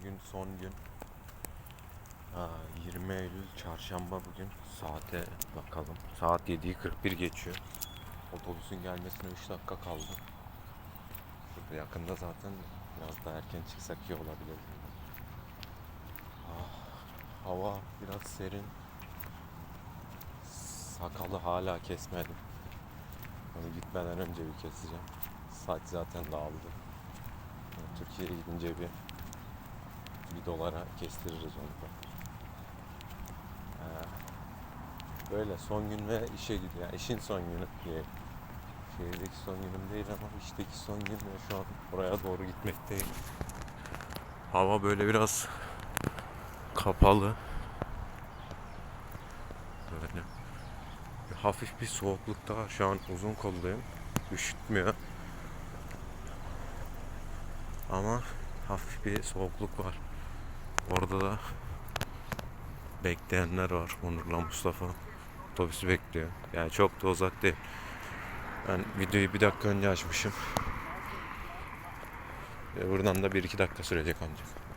Bugün son gün. Aa, 20 Eylül çarşamba bugün. Saate bakalım. Saat 7'yi 41 geçiyor. Otobüsün gelmesine 3 dakika kaldı. Burada yakında zaten biraz daha erken çıksak iyi olabilir. Ah, hava biraz serin. Sakalı hala kesmedim. Onu gitmeden önce bir keseceğim. Saç zaten dağıldı. Türkiye'ye gidince bir bir dolara kestiririz onu da. Ee, böyle son gün ve işe gidiyor. Yani işin son günü diye. Şehirdeki son günüm değil ama işteki son gün ve şu an oraya doğru gitmekteyim. Hava böyle biraz kapalı. Böyle hafif bir soğuklukta. Şu an uzun kolluyum. Üşütmüyor. Ama hafif bir soğukluk var. Orada da bekleyenler var. Onur'la Mustafa otobüsü bekliyor. Yani çok da uzak değil. Ben videoyu bir dakika önce açmışım. Buradan da bir iki dakika sürecek ancak.